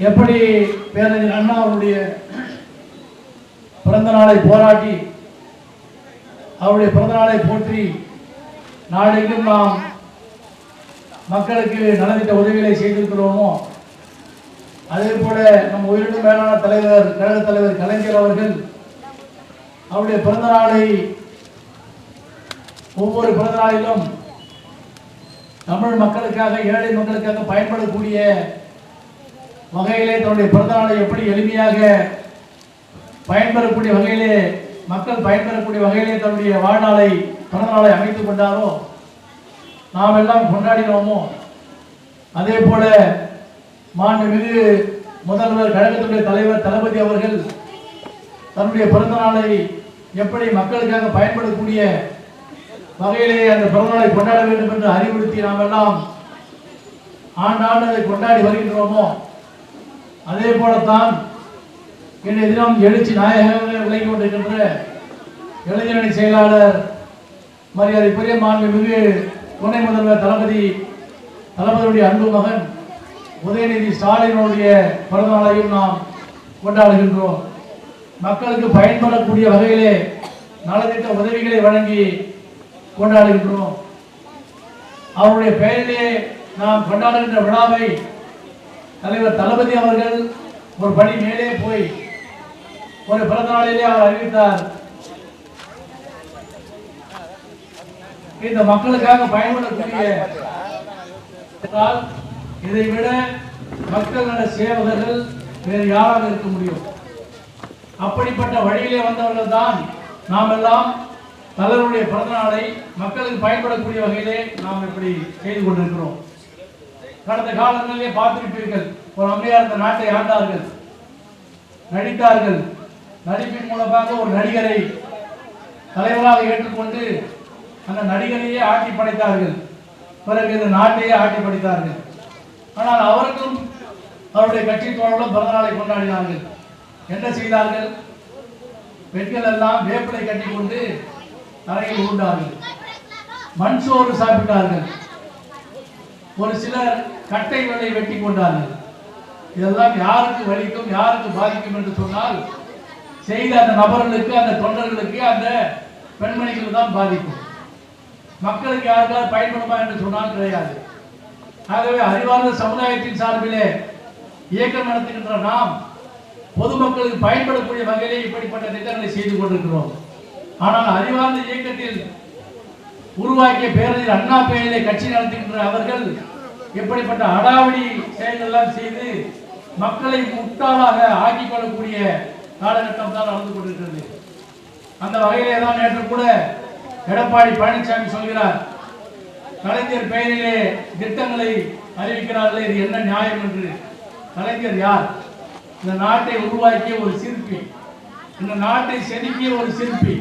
எப்படி பேரறிஞர் அண்ணா அவருடைய பிறந்த நாளை போராட்டி அவருடைய பிறந்த நாளை போற்றி நாடெங்கும் நாம் மக்களுக்கு நலத்திட்ட உதவிகளை செய்திருக்கிறோமோ அதே போல நம் உயிரினும் மேலான தலைவர் கழக தலைவர் கலைஞர் அவர்கள் அவருடைய பிறந்த நாளை ஒவ்வொரு பிறந்த நாளிலும் தமிழ் மக்களுக்காக ஏழை மக்களுக்காக பயன்படக்கூடிய வகையிலே தன்னுடைய பிறந்த நாளை எப்படி எளிமையாக பயன்பெறக்கூடிய வகையிலே மக்கள் பயன்பெறக்கூடிய வகையிலே தன்னுடைய வாழ்நாளை பிறந்த நாளை அமைத்துக் கொண்டாரோ நாம் எல்லாம் கொண்டாடினோமோ அதே போல மாண்புமிகு முதல்வர் கழகத்துடைய தலைவர் தளபதி அவர்கள் தன்னுடைய பிறந்த நாளை எப்படி மக்களுக்காக பயன்படக்கூடிய வகையிலே அந்த பிறந்தநாளை கொண்டாட வேண்டும் என்று அறிவுறுத்தி நாம் எல்லாம் ஆண்டாண்டு அதை கொண்டாடி வருகின்றோமோ அதே போலத்தான் இன்றைய தினம் எழுச்சி நாயகங்களை விளங்கி கொண்டிருக்கின்ற இளைஞரணி செயலாளர் மரியாதைக்குரிய மாண்புமிகு துணை முதல்வர் தளபதி தளபதியுடைய அன்பு மகன் உதயநிதி ஸ்டாலினுடைய பிறந்த நாளையும் நாம் கொண்டாடுகின்றோம். மக்களுக்கு பயன்படக்கூடிய வகையிலே நலத்திட்ட உதவிகளை வழங்கி கொண்டாடுகின்றோம். அவருடைய பெயரிலே நாம் கொண்டாடுகின்ற விழாவை தலைவர் தளபதி அவர்கள் ஒரு படி மேலே போய் ஒரு பிறந்த நாளிலே அவர் அறிவித்தார். இந்த மக்களுக்காக பயன்படக்கூடிய என்றால் இதை விட மக்கள் நல சேவகர்கள் வேறு யாராக இருக்க முடியும்? அப்படிப்பட்ட வழியிலே வந்தவர்கள் தான் நாம் எல்லாம் தலைவருடைய பிறந்த நாளை மக்களுக்கு பயன்படக்கூடிய வகையிலே நாம் இப்படி செய்து கொண்டிருக்கிறோம். கடந்த காலங்களிலே பார்த்திருப்பீர்கள் ஒரு அம்மையார் இந்த நாட்டை ஆண்டார்கள். நடித்தார்கள். நடிப்பின் மூலமாக ஒரு நடிகரை தலைவராக ஏற்றுக்கொண்டு அந்த நடிகரையே ஆட்சி படைத்தார்கள். பிறகு இந்த நாட்டையே ஆட்சி படைத்தார்கள். ஆனால் அவருக்கும் அவருடைய கட்சி தோழர்களும் பிறந்த நாளை கொண்டாடினார்கள். என்ன செய்தார்கள்? பெண்கள் எல்லாம் வேப்பிலை கட்டி கொண்டு தரையில் உருண்டார்கள். மண் சோறு சாப்பிட்டார்கள். ஒரு சிலர் கட்டை விலை வெட்டி கொண்டார்கள். இதெல்லாம் யாருக்கு வலிக்கும் யாருக்கு பாதிக்கும் என்று சொன்னால் செய்த அந்த நபர்களுக்கு அந்த தொண்டர்களுக்கு அந்த பெண்மணிகள் தான் பாதிக்கும். மக்களுக்கு யாருக்காவது பயன்படுமா என்று சொன்னால் கிடையாது. ஆகவே அறிவார்ந்த சமுதாயத்தின் சார்பிலே இயக்கம் நடத்துகின்ற நாம் பொதுமக்களுக்கு பயன்படக்கூடிய வகையிலே இப்படிப்பட்ட திட்டங்களை செய்து கொண்டிருக்கிறோம். ஆனால் அறிவார்ந்த இயக்கத்தில் உருவாக்கிய பேரறிஞர் அண்ணா பெயரிலே கட்சி நடத்துகின்ற அவர்கள் எப்படிப்பட்ட அடாவடி செயல்கள் எல்லாம் செய்து மக்களை முட்டாளாக ஆக்கிக் கொள்ளக்கூடிய காலகட்டம் தான் நடந்து கொண்டிருக்கிறது. அந்த வகையிலே தான் நேற்று கூட எடப்பாடி பழனிசாமி சொல்கிறார் கலைஞர் பெயரிலே திட்டங்களை அறிவிக்கிறார்களே இது என்ன நியாயம் என்று? கலைஞர் யார்? இந்த நாட்டை உருவாக்கிய ஒரு சிற்பி. இந்த நாட்டை செதுக்கிய ஒரு சிற்பி.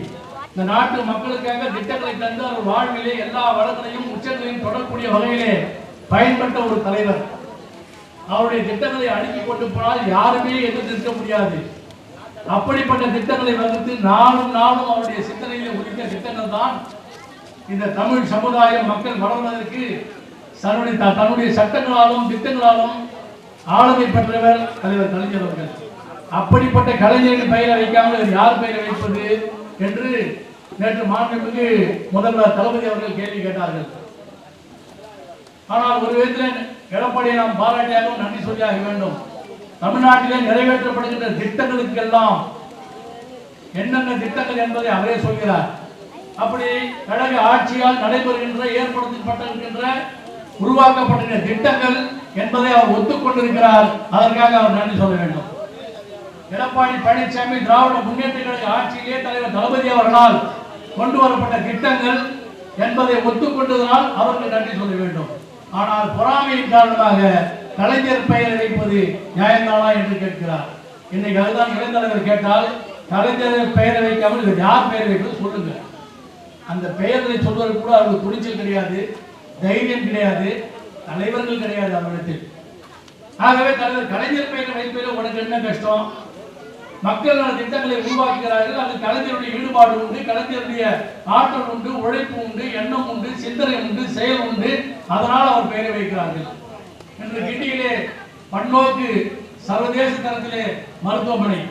இந்த நாட்டு மக்களுக்காக திட்டங்களை தந்து அவர் வாழ்விலே எல்லா வளங்களையும் உச்சங்களையும் தொடரக்கூடிய வகையிலே பயன்பட்ட ஒரு தலைவர். அவருடைய திட்டங்களை அடுக்கி கொண்டு போனால் யாருமே எதிர்த்து நிற்க முடியாது. அப்படிப்பட்ட திட்டங்களை வகுத்து நாளும் நாளும் அவருடைய சிந்தனையிலே உதித்த திட்டங்கள் தான் இந்த தமிழ் சமுதாய மக்கள் வளர்வதற்கு தன்னுடைய த- தன்னுடைய சட்டங்களாலும் திட்டங்களாலும் ஆளுமை பெற்றவர் தலைவர் கலைஞர் அவர்கள். அப்படிப்பட்ட கலைஞரின் பெயரை வைக்காமல் யார் பெயரை வைப்பது? என்று நேற்று மாண்புமிகு முதல்வர் தளபதி அவர்கள் கேள்வி கேட்டார்கள். ஆனால் ஒரு விதத்தில் எடப்பாடியை நாம் பாராட்டியாகவும் நன்றி சொல்லியாக வேண்டும். தமிழ்நாட்டிலே நிறைவேற்றப்படுகின்ற திட்டங்களுக்கெல்லாம் என்னென்ன திட்டங்கள் என்பதை அவரே சொல்கிறார். அப்படி கழக ஆட்சியால் நடைபெறுகின்ற ஏற்படுத்தப்பட்டிருக்கின்ற உருவாக்கப்படுகின்ற திட்டங்கள் என்பதை அவர் ஒத்துக்கொண்டிருக்கிறார். அதற்காக அவர் நன்றி சொல்ல வேண்டும். எடப்பாடி பழனிசாமி திராவிட முன்னேற்ற கழக ஆட்சியிலே தலைவர் தளபதி அவர்களால் கொண்டு வரப்பட்ட திட்டங்கள் என்பதை ஒத்துக்கொண்டதனால் அவர்கள் நன்றி சொல்ல வேண்டும். ஆனால் பொறாமையின் காரணமாக கலைஞர் பெயரை வைப்பது நியாயந்தானா என்று கேட்கிறார். இன்னைக்கு அதுதான் இளைஞர்கள் கேட்டால் கலைஞர் பெயரை வைக்காமல் இது யார் பெயர் வைக்கிறது சொல்லுங்க. அந்த பெயர்களை சொல்வதற்கு கூட அவருக்கு துணிச்சல் கிடையாது தைரியம் கிடையாது தலைவர்கள் கிடையாது அவரிடத்தில் ஆகவே தலைவர் கலைஞர் பெயரை வைப்பதில் உனக்கு என்ன கஷ்டம்? மக்கள் நல திட்டங்களை உருவாக்குகிறார்கள். அது கலைஞருடைய ஈடுபாடு உண்டு கலைஞருடைய ஆற்றல் உண்டு உழைப்பு உண்டு எண்ணம் உண்டு சிந்தனை உண்டு செயல் உண்டு. அதனால் அவர் பெயரை வைக்கிறார்கள். என்று கிண்டியிலே பன்னோக்கு சர்வதேச தரத்திலே மருத்துவமனை.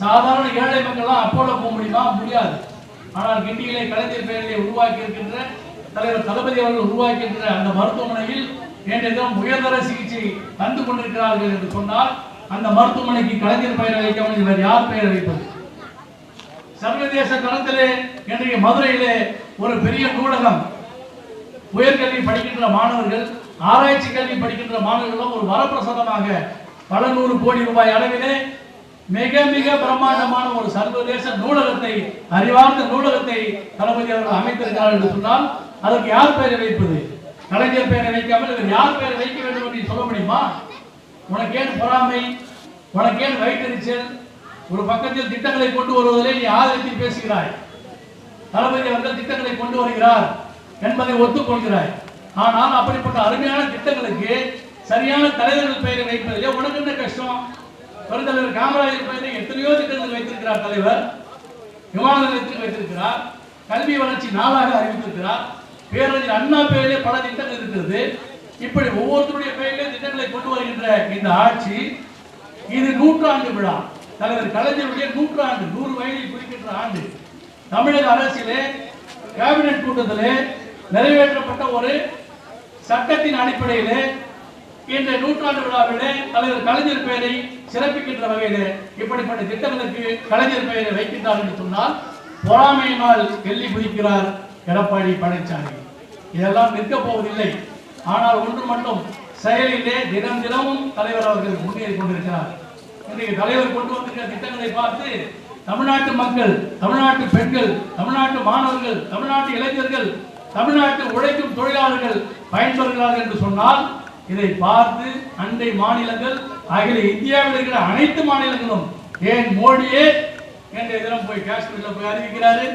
சாதாரண ஏழை மக்கள்லாம் அப்போல போக முடியுமா? முடியாது. ஆனால் கிண்டியிலே கலைஞர் பெயரிலே உருவாக்கி இருக்கின்ற தலைவர் தளபதி அவர்கள் உருவாக்கி இருக்கின்ற அந்த மருத்துவமனையில் இன்றைய தினம் உயர்தர சிகிச்சை தந்து கொண்டிருக்கிறார்கள் என்று சொன்னால் அந்த மருத்துவமனைக்கு கலைஞர் பெயரை வைக்காமல் இவர் யார் பெயரை வைப்பது சர்வதேச தளத்திலே இன்றைய மதுரையிலே ஒரு பெரிய நூலகம். உயர்கல்வி படிக்கின்ற மாணவர்கள் ஆராய்ச்சி கல்வி படிக்கின்ற மாணவர்களும் ஒரு வரப்பிரசாதமாக பல நூறு கோடி ரூபாய் அளவிலே மிக மிக பிரம்மாண்டமான ஒரு சர்வதேச நூலகத்தை அறிவார்ந்த நூலகத்தை தளபதி அவர்கள் அமைத்திருக்கிறார் என்று சொன்னால் அதற்கு யார் பெயரை வைப்பது? கலைஞர் பெயரை வைக்காமல் இவர் யார் பெயரை வைக்க வேண்டும் என்று சொல்ல முடியுமா? உனக்கு ஏன் பொறாமை உனக்கு ஏன் வயிற்றெரிச்சல் ஒரு பக்கத்தில் திட்டங்களை கொண்டு வருவதிலே நீ ஆதரித்து பேசுகிறாய். தளபதி அவர்கள் திட்டங்களை கொண்டு வருகிறார் என்பதை ஒத்துக்கொள்கிறாய். ஆனால் அப்படிப்பட்ட அருமையான திட்டங்களுக்கு சரியான தலைவர்கள் பெயரை வைப்பதிலே உனக்கு என்ன கஷ்டம்? பெருந்தலைவர் காமராஜர் பெயரை எத்தனையோ திட்டங்கள் வைத்திருக்கிறார் தலைவர். விமான நிலையத்தில் வைத்திருக்கிறார். கல்வி வளர்ச்சி நாளாக அறிவித்திருக்கிறார். பேரறிஞர் அண்ணா பேரிலே பல திட்டங்கள் இருக்கிறது. இப்படி ஒவ்வொருத்தருடைய பெயரிலே திட்டங்களை கொண்டு வருகின்ற இந்த ஆட்சி இது நூற்றாண்டு விழா. தலைவர் கலைஞருடைய நூற்றாண்டு நூறு வயதை குறிக்கின்ற ஆண்டு. தமிழக அரசிலே கேபினெட் கூட்டத்திலே நிறைவேற்றப்பட்ட ஒரு சட்டத்தின் அடிப்படையிலே இன்றைய நூற்றாண்டு விழாவிலே தலைவர் கலைஞர் பெயரை சிறப்பிக்கின்ற வகையிலே இப்படிப்பட்ட திட்டங்களுக்கு கலைஞர் பெயரை வைக்கின்றார் என்று சொன்னால் பொறாமையினால் கெல்லி குதிக்கிறார் எடப்பாடி பழனிசாமி இதெல்லாம் நிற்க போவதில்லை. ஆனால் ஒன்று மட்டும் செயலிலே தினம் தினமும் தலைவர் அவர்கள் முன்னேறி கொண்டிருக்கிறார். இன்றைக்கு தலைவர் கொண்டு வந்திருக்கிற திட்டங்களை பார்த்து தமிழ்நாட்டு மக்கள் தமிழ்நாட்டு பெண்கள் தமிழ்நாட்டு மாணவர்கள் தமிழ்நாட்டு இளைஞர்கள் தமிழ்நாட்டு உழைக்கும் தொழிலாளர்கள் பயன்பெறுகிறார்கள் என்று சொன்னால் இதை பார்த்து அண்டை மாநிலங்கள் அகில இந்தியாவில் இருக்கிற அனைத்து மாநிலங்களும் ஏன் மோடியே? என்ற தினம் போய் காஷ்மீரில் போய் அறிவிக்கிறாரு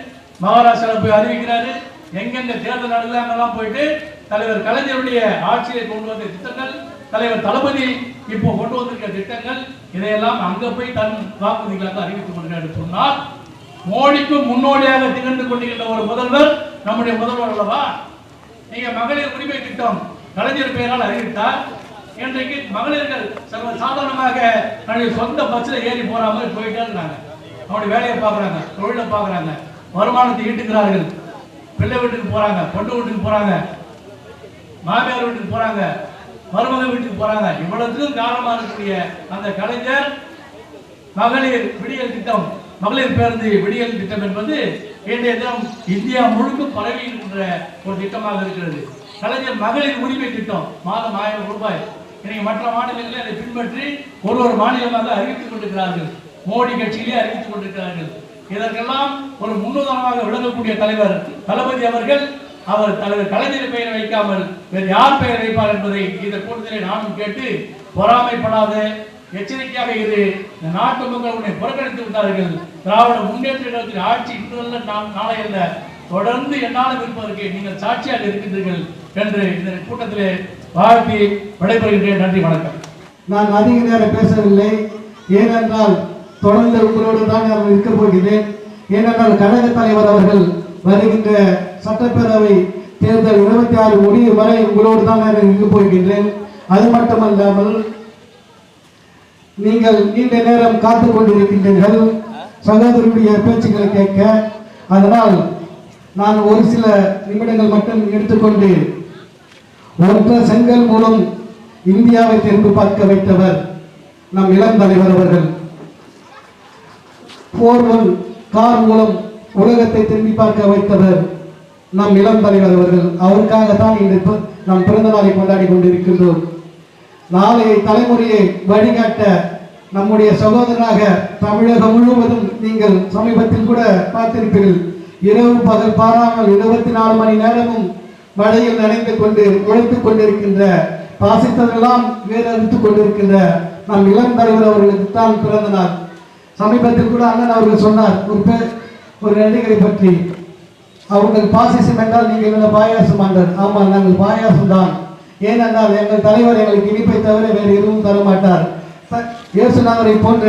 மகாராஷ்டிரா போய் அறிவிக்கிறாரு எங்கெங்க தேர்தல் நடக்குது போயிட்டு தலைவர் கலைஞருடைய ஆட்சியை கொண்டு வந்த திட்டங்கள் தலைவர் தளபதி இப்போ கொண்டு வந்திருக்கிற திட்டங்கள் இதையெல்லாம் அங்க போய் தன் வாக்குறுதிகளாக அறிவித்துக் கொண்டிருக்கிறார் சொன்னால் மோடிக்கும் முன்னோடியாக திகழ்ந்து கொண்டிருக்கிற ஒரு முதல்வர் நம்முடைய முதல்வர் அல்லவா? நீங்க மகளிர் உரிமை திட்டம் கலைஞர் பெயரால் அறிவித்தார். இன்றைக்கு மகளிர்கள் சர்வ சாதாரணமாக தன்னுடைய சொந்த பஸ்ல ஏறி போற மாதிரி போயிட்டே இருந்தாங்க அவனுடைய வேலையை பார்க்கறாங்க தொழிலை பார்க்கறாங்க. வருமானத்தை ஈட்டுகிறார்கள். பிள்ளை வீட்டுக்கு போறாங்க பொண்ணு வீட்டுக்கு போறாங்க. மாமியார் வீட்டுக்கு போறாங்க மருமக வீட்டுக்கு போறாங்க. இவ்வளவுக்கும் காரணமா இருக்கக்கூடிய அந்த கலைஞர் மகளிர் விடியல் திட்டம் மகளிர் பேருந்து விடியல் திட்டம் என்பது இன்றைய தினம் இந்தியா முழுக்க பரவி இருக்கின்ற ஒரு திட்டமாக இருக்கிறது. கலைஞர் மகளிர் உரிமை திட்டம் மாதம் ஆயிரம் ரூபாய். இன்னைக்கு மற்ற மாநிலங்களில் அதை பின்பற்றி ஒரு ஒரு மாநிலமாக அறிவித்துக் கொண்டிருக்கிறார்கள். மோடி கட்சியிலே அறிவித்துக் கொண்டிருக்கிறார்கள். இதற்கெல்லாம் ஒரு முன்னுதாரணமாக விளங்கக்கூடிய தலைவர் தளபதி அவர்கள் அவர் தனது கலைஞர் பெயரை வைக்காமல் வேறு யார் பெயர் வைப்பார் என்பதை இந்த கூட்டத்திலே நானும் கேட்டு பொறாமைப்படாத எச்சரிக்கையாக இரு. இந்த நாட்டு மக்கள் உன்னை புறக்கணித்து விட்டார்கள். திராவிட முன்னேற்ற கழகத்தின் ஆட்சி இன்று நான் நாளை அல்ல. தொடர்ந்து என்னாலும் இருப்பதற்கு நீங்கள் சாட்சியாக இருக்கின்றீர்கள் என்று இந்த கூட்டத்திலே வாழ்த்தி விடைபெறுகின்றேன். நன்றி வணக்கம். நான் அதிக நேரம் பேசவில்லை. ஏனென்றால் தொடர்ந்து உங்களோடு தான் நான் இருக்க போகிறேன். ஏனென்றால் கழக தலைவர் அவர்கள் வருகின்ற சட்டப்பேரவை தேர்தல் இருபத்தி ஆறு முடியும் வரை உங்களோடு தான் நான் இங்கு போகின்றேன். அது மட்டுமல்லாமல் நீங்கள் நீண்ட நேரம் காத்து கொண்டிருக்கின்றீர்கள். சகோதரருடைய பேச்சுக்களை கேட்க. அதனால் நான் ஒரு சில நிமிடங்கள் மட்டும் எடுத்துக்கொண்டு ஒற்ற செங்கல் மூலம் இந்தியாவை திரும்பி பார்க்க வைத்தவர் நம் இளம் தலைவர் அவர்கள். போர் ஒன் கார் மூலம் உலகத்தை திரும்பி பார்க்க வைத்தவர் நம் இளம் தலைவர் அவர்கள். அவருக்காகத்தான் இன்று பி- நம் பிறந்த நாளை கொண்டாடி கொண்டிருக்கின்றோம். நாளைய தலைமுறையை வழிகாட்ட நம்முடைய சகோதரனாக தமிழகம் முழுவதும் நீங்கள் சமீபத்தில் கூட பார்த்திருப்பீர்கள். இரவு பகல் பாராமல் இருபத்தி நாலு மணி நேரமும் மழையில் நனைந்து கொண்டு உழைத்துக் கொண்டிருக்கின்ற பாசித்ததெல்லாம் வேறறுத்துக் கொண்டிருக்கின்ற நம் இளம் தலைவர் அவர்களுக்கு தான் பிறந்த நாள். சமீபத்தில் கூட அண்ணன் அவர்கள் சொன்னார் ஒரு பேர் ஒரு நடிகரை பற்றி. அவர்கள் பாசிசம் என்றால் நீங்கள் என்ன பாயாசம் என்றார் ஆமாம் நாங்கள் பாயாசம் தான். ஏனென்றால் எங்கள் தலைவர் எங்களுக்கு இனிப்பை தவிர வேறு எதுவும் தர மாட்டார் இயேசுநாதரை போன்ற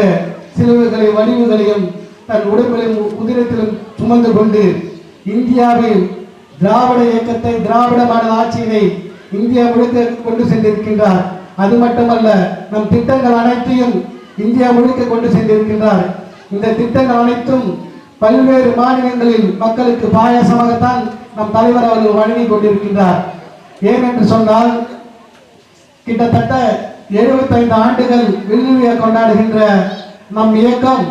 சிலுவைகளை வடிவுகளையும் தன் உடம்பிலும் உதிரத்திலும் சுமந்து கொண்டு இந்தியாவில் திராவிட இயக்கத்தை திராவிடமான ஆட்சியினை இந்தியா முழுக்க கொண்டு சென்றிருக்கின்றார். அது மட்டுமல்ல நம் திட்டங்கள் அனைத்தையும் இந்தியா முழுக்க கொண்டு சென்றிருக்கின்றார். இந்த திட்டங்கள் அனைத்தும் பல்வேறு மாநிலங்களில் மக்களுக்கு பாயாசமாகத்தான் நம் தலைவர் அவர்கள் வழங்கி கொண்டிருக்கின்றார். ஏனென்று சொன்னால் கிட்டத்தட்ட 75 ஆண்டுகள் வில்லுவிய கொண்டாடுகின்ற நம் இயக்கம்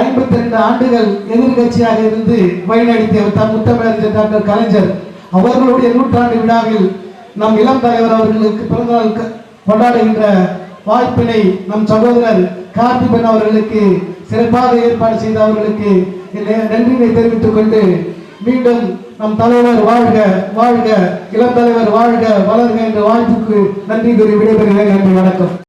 ஐம்பத்தி ரெண்டு ஆண்டுகள் எதிர்கட்சியாக இருந்து வழிநடத்திய தம் முத்தமிழர் டாக்டர் கலைஞர். அவர்களுடைய நூற்றாண்டு விழாவில் நம் இளம் தலைவர் அவர்களுக்கு பிறந்தநாள் கொண்டாடுகின்ற வாய்ப்பினை நம் சகோதரர் கார்த்திபன் அவர்களுக்கு சிறப்பாக ஏற்பாடு செய்த அவர்களுக்கு நன்றியை தெரிவித்துக் கொண்டு மீண்டும் நம் தலைவர் வாழ்க வாழ்க இளம் தலைவர் வாழ்க வளர்க என்ற வாழ்த்துக்கு நன்றி கூறி விடைபெறுகிறேன். நன்றி வணக்கம்.